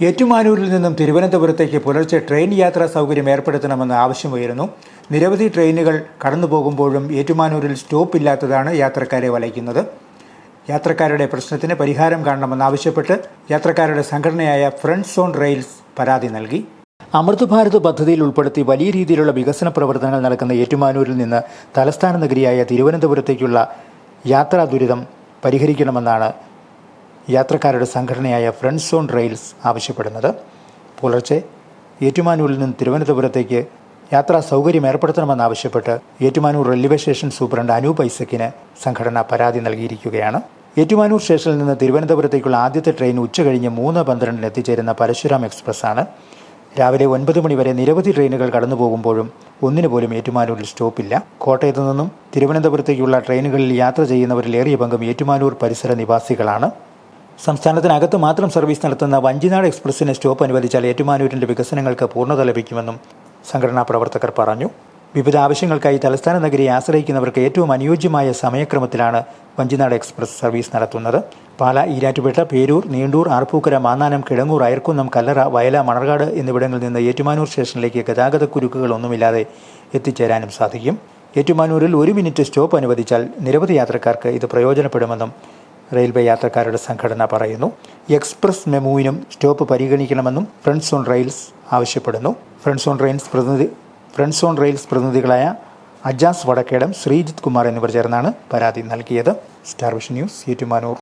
ഏറ്റുമാനൂരിൽ നിന്നും തിരുവനന്തപുരത്തേക്ക് പുലർച്ചെ ട്രെയിൻ യാത്രാ സൗകര്യം ഏർപ്പെടുത്തണമെന്ന് ആവശ്യമുയരുന്നു നിരവധി ട്രെയിനുകൾ കടന്നു പോകുമ്പോഴും ഏറ്റുമാനൂരിൽ സ്റ്റോപ്പ് ഇല്ലാത്തതാണ് യാത്രക്കാരെ വലയ്ക്കുന്നത്. യാത്രക്കാരുടെ പ്രശ്നത്തിന് പരിഹാരം കാണണമെന്നാവശ്യപ്പെട്ട് യാത്രക്കാരുടെ സംഘടനയായ ഫ്രണ്ട്സ് ഓൺ റെയിൽസ് പരാതി നൽകി. അമൃത് ഭാരത് പദ്ധതിയിൽ ഉൾപ്പെടുത്തി വലിയ രീതിയിലുള്ള വികസന പ്രവർത്തനങ്ങൾ നടക്കുന്ന ഏറ്റുമാനൂരിൽ നിന്ന് തലസ്ഥാന നഗരിയായ തിരുവനന്തപുരത്തേക്കുള്ള യാത്രാ ദുരിതം പരിഹരിക്കണമെന്നാണ് യാത്രക്കാരുടെ സംഘടനയായ ഫ്രണ്ട്സ് ഓൺ റെയിൽസ് ആവശ്യപ്പെടുന്നത്. പുലർച്ചെ ഏറ്റുമാനൂരിൽ നിന്ന് തിരുവനന്തപുരത്തേക്ക് യാത്രാ സൗകര്യം ഏർപ്പെടുത്തണമെന്നാവശ്യപ്പെട്ട് Ettumanoor railway station superintendent Anoop ഐസക്കിന് സംഘടന പരാതി നൽകിയിരിക്കുകയാണ്. ഏറ്റുമാനൂർ സ്റ്റേഷനിൽ നിന്ന് തിരുവനന്തപുരത്തേക്കുള്ള ആദ്യത്തെ ട്രെയിൻ ഉച്ചകഴിഞ്ഞ് മൂന്ന് പന്ത്രണ്ടിന് എത്തിച്ചേരുന്ന പരശുരാം എക്സ്പ്രസ് ആണ് രാവിലെ ഒൻപത് മണിവരെ നിരവധി ട്രെയിനുകൾ കടന്നു പോകുമ്പോഴും ഒന്നിനു പോലും ഏറ്റുമാനൂരിൽ സ്റ്റോപ്പില്ല. കോട്ടയത്തു നിന്നും തിരുവനന്തപുരത്തേക്കുള്ള ട്രെയിനുകളിൽ യാത്ര ചെയ്യുന്നവരിൽ ഏറിയ പങ്കും ഏറ്റുമാനൂർ പരിസര നിവാസികളാണ്. സംസ്ഥാനത്തിനകത്ത് മാത്രം സർവീസ് നടത്തുന്ന വഞ്ചിനാട് എക്സ്പ്രസിനെ സ്റ്റോപ്പ് അനുവദിച്ചാൽ ഏറ്റുമാനൂരിന്റെ വികസനങ്ങൾക്ക് പൂർണത ലഭിക്കുമെന്നും സംഘടനാ പ്രവർത്തകർ പറഞ്ഞു. വിവിധ ആവശ്യങ്ങൾക്കായി തലസ്ഥാന നഗരിയെ ആശ്രയിക്കുന്നവർക്ക് ഏറ്റവും അനുയോജ്യമായ സമയക്രമത്തിലാണ് വഞ്ചിനാട് എക്സ്പ്രസ് സർവീസ് നടത്തുന്നത്. പാല ഈരാറ്റുപേട്ട പേരൂർ നീണ്ടൂർ ആർപ്പൂക്കര മാന്നാനം കിഴങ്ങൂർ അയർക്കുന്നം കല്ലറ വയല മണർകാട് എന്നിവിടങ്ങളിൽ നിന്ന് ഏറ്റുമാനൂർ സ്റ്റേഷനിലേക്ക് ഗതാഗത കുരുക്കുകളൊന്നുമില്ലാതെ എത്തിച്ചേരാനും സാധിക്കും. ഏറ്റുമാനൂരിൽ ഒരു മിനിറ്റ് സ്റ്റോപ്പ് അനുവദിച്ചാൽ നിരവധി യാത്രക്കാർക്ക് ഇത് പ്രയോജനപ്പെടുമെന്നും റെയിൽവേ യാത്രക്കാരുടെ സംഘടന പറയുന്നു. എക്സ്പ്രസ് മെമുവിനും സ്റ്റോപ്പ് പരിഗണിക്കണമെന്നും ഫ്രണ്ട്സ് ഓൺ റെയിൽസ് ആവശ്യപ്പെടുന്നു. ഫ്രണ്ട്സ് ഓൺ റെയിൽസ് പ്രതിനിധി ഫ്രണ്ട്സ് ഓൺ റെയിൽസ് പ്രതിനിധികളായ അജാസ് വടക്കേടം ശ്രീജിത് കുമാർ എന്നിവർ ചേർന്നാണ് പരാതി നൽകിയത്. Star vision news Ettumanoor.